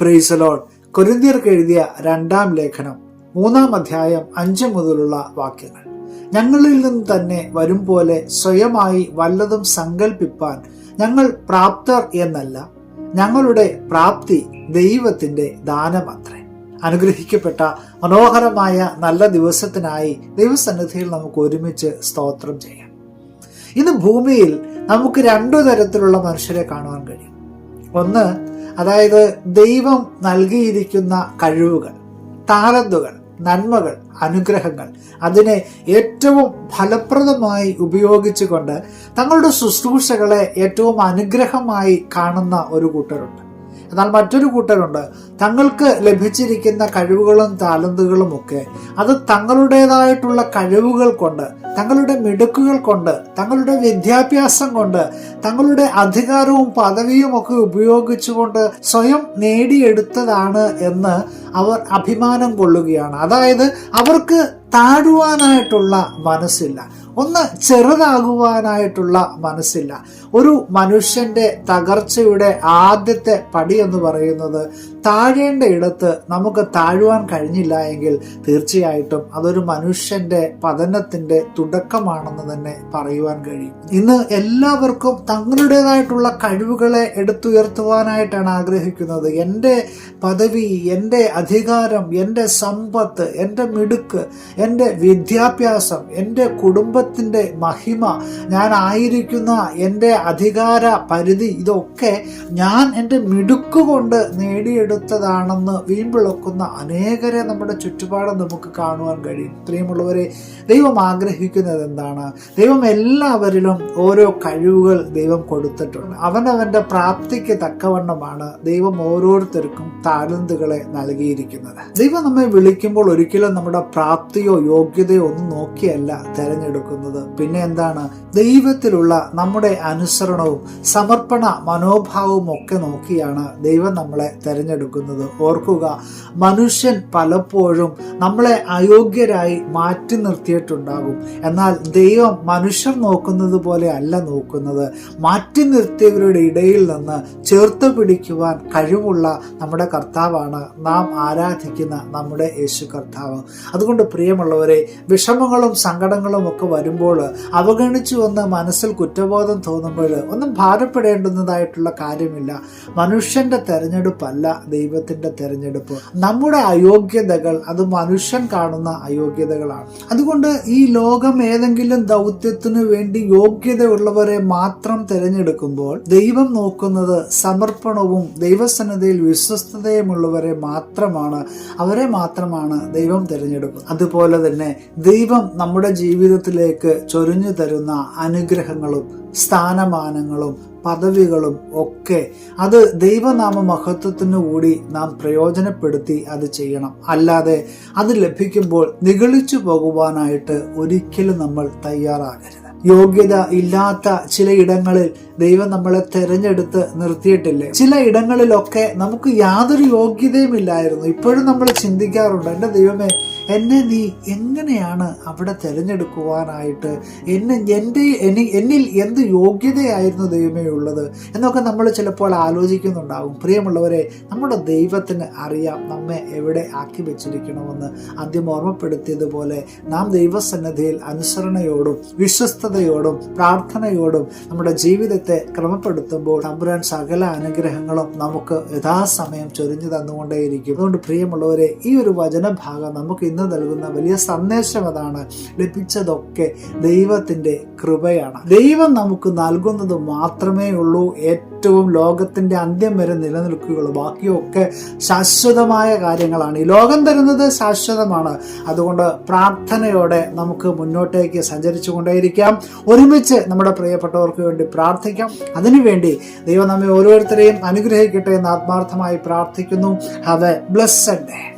പ്രൈസലോൺ കൊരിന്തിയർക്ക് എഴുതിയ രണ്ടാം ലേഖനം മൂന്നാം അധ്യായം അഞ്ച് മുതലുള്ള വാക്യങ്ങൾ. ഞങ്ങളിൽ നിന്ന് തന്നെ വരും പോലെ സ്വയമായി വല്ലതും സങ്കല്പിപ്പാൻ ഞങ്ങൾ പ്രാപ്തർ എന്നല്ല. ഞങ്ങളുടെ പ്രാപ്തി ദൈവത്തിന്റെ ദാനമത്രേ. അനുഗ്രഹിക്കപ്പെട്ട മനോഹരമായ നല്ല ദിവസത്തിനായി ദൈവസന്നിധിയിൽ നമുക്ക് ഒരുമിച്ച് സ്തോത്രം ചെയ്യാം. ഇന്ന് ഭൂമിയിൽ നമുക്ക് രണ്ടു തരത്തിലുള്ള മനുഷ്യരെ കാണുവാൻ കഴിയും. ഒന്ന് അതായത് ദൈവം നൽകിയിരിക്കുന്ന കഴിവുകൾ താലന്തുകൾ നന്മകൾ അനുഗ്രഹങ്ങൾ അതിനെ ഏറ്റവും ഫലപ്രദമായി ഉപയോഗിച്ചുകൊണ്ട് തങ്ങളുടെ ശുശ്രൂഷകളെ ഏറ്റവും അനുഗ്രഹമായി കാണുന്ന ഒരു കൂട്ടരുണ്ട്. എന്നാൽ മറ്റൊരു കൂട്ടരുണ്ട്. തങ്ങൾക്ക് ലഭിച്ചിരിക്കുന്ന കഴിവുകളും താലന്തുകളും ഒക്കെ അത് തങ്ങളുടേതായിട്ടുള്ള കഴിവുകൾ കൊണ്ട് തങ്ങളുടെ മിടുക്കുകൾ കൊണ്ട് തങ്ങളുടെ വിദ്യാഭ്യാസം കൊണ്ട് തങ്ങളുടെ അധികാരവും പദവിയും ഒക്കെ ഉപയോഗിച്ചുകൊണ്ട് സ്വയം നേടിയെടുത്തതാണ് എന്ന് അവർ അഭിമാനം കൊള്ളുകയാണ്. അതായത് അവർക്ക് താഴുവാനായിട്ടുള്ള മനസ്സില്ല. ഒന്ന് ചെറുതാകുവാനായിട്ടുള്ള മനസ്സില്ല. ഒരു മനുഷ്യന്റെ തകർച്ചയുടെ ആദ്യത്തെ പടി എന്ന് പറയുന്നത് താഴേണ്ട ഇടത്ത് നമുക്ക് താഴുവാൻ കഴിഞ്ഞില്ല എങ്കിൽ തീർച്ചയായിട്ടും അതൊരു മനുഷ്യന്റെ പതനത്തിന്റെ തുടക്കമാണെന്ന് തന്നെ പറയുവാൻ കഴിയും. ഇന്ന് എല്ലാവർക്കും തങ്ങളുടേതായിട്ടുള്ള കഴിവുകളെ എടുത്തുയർത്തുവാനായിട്ടാണ് ആഗ്രഹിക്കുന്നത്. എന്റെ പദവി എന്റെ അധികാരം എന്റെ സമ്പത്ത് എന്റെ മിടുക്ക് എന്റെ വിദ്യാഭ്യാസം എന്റെ കുടുംബത്തിന്റെ മഹിമ ഞാൻ ആയിരിക്കുന്ന എന്റെ അധികാര പരിധി ഇതൊക്കെ ഞാൻ എന്റെ മിടുക്ക് കൊണ്ട് നേടിയെടുത്തതാണെന്ന് വീമ്പിളക്കുന്ന അനേകരെ നമ്മുടെ ചുറ്റുപാടും നമുക്ക് കാണുവാൻ കഴിയും. പ്രിയമുള്ളവരെ ദൈവം ആഗ്രഹിക്കുന്നത് എന്താണ്? ദൈവം എല്ലാവരിലും ഓരോ കഴിവുകൾ ദൈവം കൊടുത്തിട്ടുണ്ട്. അവനവന്റെ പ്രാപ്തിക്ക് തക്കവണ്ണമാണ് ദൈവം ഓരോരുത്തർക്കും താലന്തുകളെ നൽകിയിരിക്കുന്നത്. ദൈവം നമ്മെ വിളിക്കുമ്പോൾ ഒരിക്കലും നമ്മുടെ പ്രാപ്തിയോ യോഗ്യതയോ ഒന്നും നോക്കിയല്ല തിരഞ്ഞെടുക്കുന്നത്. പിന്നെ എന്താണ്? ദൈവത്തിലുള്ള നമ്മുടെ അനുസരണവും സമർപ്പണ മനോഭാവവും ഒക്കെ നോക്കിയാണ് ദൈവം നമ്മളെ തെരഞ്ഞെടുക്കുന്നത്. ഓർക്കുക മനുഷ്യൻ പലപ്പോഴും നമ്മളെ അയോഗ്യരായി മാറ്റി നിർത്തിയിട്ടുണ്ടാകും. എന്നാൽ ദൈവം മനുഷ്യർ നോക്കുന്നത് പോലെ അല്ല നോക്കുന്നത്. മാറ്റി നിർത്തിയവരുടെ ഇടയിൽ നിന്ന് ചേർത്ത് പിടിക്കുവാൻ കഴിവുള്ള നമ്മുടെ കർത്താവാണ് നാം ആരാധിക്കുന്ന നമ്മുടെ യേശു കർത്താവ്. അതുകൊണ്ട് പ്രിയമുള്ളവരെ വിഷമങ്ങളും സങ്കടങ്ങളും ഒക്കെ വരുമ്പോൾ അവഗണിച്ചു വന്ന് മനസ്സിൽ കുറ്റബോധം തോന്നുമ്പോൾ ഒന്നും ഭാരപ്പെടേണ്ടുന്നതായിട്ടുള്ള കാര്യമില്ല. മനുഷ്യന്റെ തെരഞ്ഞെടുപ്പല്ല ദൈവത്തിന്റെ തെരഞ്ഞെടുപ്പ്. നമ്മുടെ അയോഗ്യതകൾ അത് മനുഷ്യൻ കാണുന്ന അയോഗ്യതകളാണ്. അതുകൊണ്ട് ഈ ലോകം ഏതെങ്കിലും ദൗത്യത്തിനു വേണ്ടി യോഗ്യതയുള്ളവരെ മാത്രം തിരഞ്ഞെടുക്കുമ്പോൾ ദൈവം നോക്കുന്നത് സമർപ്പണവും ദൈവസന്നതയിൽ വിശ്വസ്തതയുമുള്ളവരെ മാത്രമാണ്. അവരെ മാത്രമാണ് ദൈവം തിരഞ്ഞെടുക്കുന്നത് അതുപോലെ തന്നെ ദൈവം നമ്മുടെ ജീവിതത്തിലേക്ക് ചൊരിഞ്ഞു തരുന്ന അനുഗ്രഹങ്ങളും സ്ഥാനമാനങ്ങളും പദവികളും ഒക്കെ അത് ദൈവനാമ മഹത്വത്തിനു കൂടി നാം പ്രയോജനപ്പെടുത്തി അത് ചെയ്യണം. അല്ലാതെ അത് ലഭിക്കുമ്പോൾ നിഗളിച്ചു പോകുവാനായിട്ട് ഒരിക്കലും നമ്മൾ തയ്യാറാകരുത്. യോഗ്യത ഇല്ലാത്ത ചിലയിടങ്ങളിൽ ദൈവം നമ്മളെ തെരഞ്ഞെടുത്ത് നിർത്തിയിട്ടില്ലേ? ചില ഇടങ്ങളിലൊക്കെ നമുക്ക് യാതൊരു യോഗ്യതയും ഇല്ലായിരുന്നു. ഇപ്പോഴും നമ്മൾ ചിന്തിക്കാറുണ്ട് എന്റെ ദൈവമേ എന്നെ നീ എങ്ങനെയാണ് അവിടെ തിരഞ്ഞെടുക്കുവാനായിട്ട്? എന്നെ എന്റെ എനി- എന്നിൽ എന്ത് യോഗ്യതയായിരുന്നു ദൈവമേ ഉള്ളത്? എന്നൊക്കെ നമ്മൾ ചിലപ്പോൾ ആലോചിക്കുന്നുണ്ടാകും പ്രിയമുള്ളവരെ നമ്മുടെ ദൈവത്തിന് അറിയാം നമ്മെ എവിടെ ആക്കി വെച്ചിരിക്കണമെന്ന്. ആദ്യം ഓർമ്മപ്പെടുത്തിയതുപോലെ നാം ദൈവസന്നദ്ധിയിൽ അനുസരണയോടും വിശ്വസ്തയോടും പ്രാർത്ഥനയോടും നമ്മുടെ ജീവിതത്തെ ക്രമപ്പെടുത്തുമ്പോൾ തമ്പുരാൻ സകല അനുഗ്രഹങ്ങളും നമുക്ക് യഥാസമയം ചൊരിഞ്ഞു തന്നുകൊണ്ടേയിരിക്കും. അതുകൊണ്ട് പ്രിയമുള്ളവരെ ഈ ഒരു വചനഭാഗം നമുക്ക് ഇന്ന് നൽകുന്ന വലിയ സന്ദേശം അതാണ്. ലഭിച്ചതൊക്കെ ദൈവത്തിന്റെ കൃപയാണ്. ദൈവം നമുക്ക് നൽകുന്നത് മാത്രമേ ഉള്ളൂ. ഏറ്റവും ലോകത്തിന്റെ അന്ത്യം വരെ നിലനിൽക്കുകയുള്ളൂ. ബാക്കിയൊക്കെ ശാശ്വതമായ കാര്യങ്ങളാണ്. ഈ ലോകം തരുന്നത് ശാശ്വതമാണ്. അതുകൊണ്ട് പ്രാർത്ഥനയോടെ നമുക്ക് മുന്നോട്ടേക്ക് സഞ്ചരിച്ചു കൊണ്ടേയിരിക്കാം ഒരുമിച്ച് നമ്മുടെ പ്രിയപ്പെട്ടവർക്ക് വേണ്ടി പ്രാർത്ഥിക്കാം. അതിനുവേണ്ടി ദൈവം നമ്മെ ഓരോരുത്തരെയും അനുഗ്രഹിക്കട്ടെ എന്ന് ആത്മാർത്ഥമായി പ്രാർത്ഥിക്കുന്നു. Have A blessed day